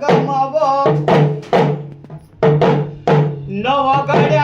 ગમવો. નવો ગળ્યા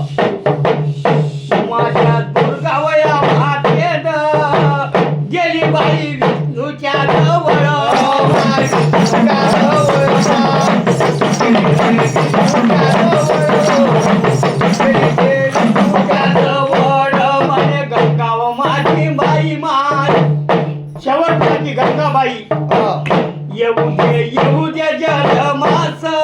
शेवटची गंगाबाई. येऊ दे येऊ दे जलमासा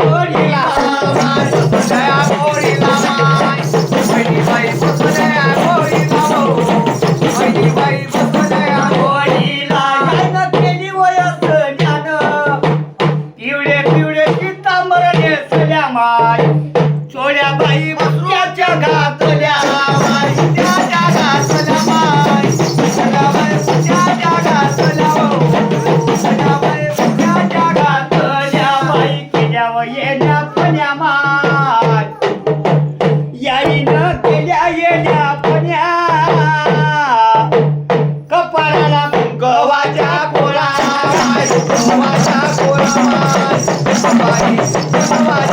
Oh, yeah. Bye.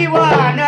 Taliban.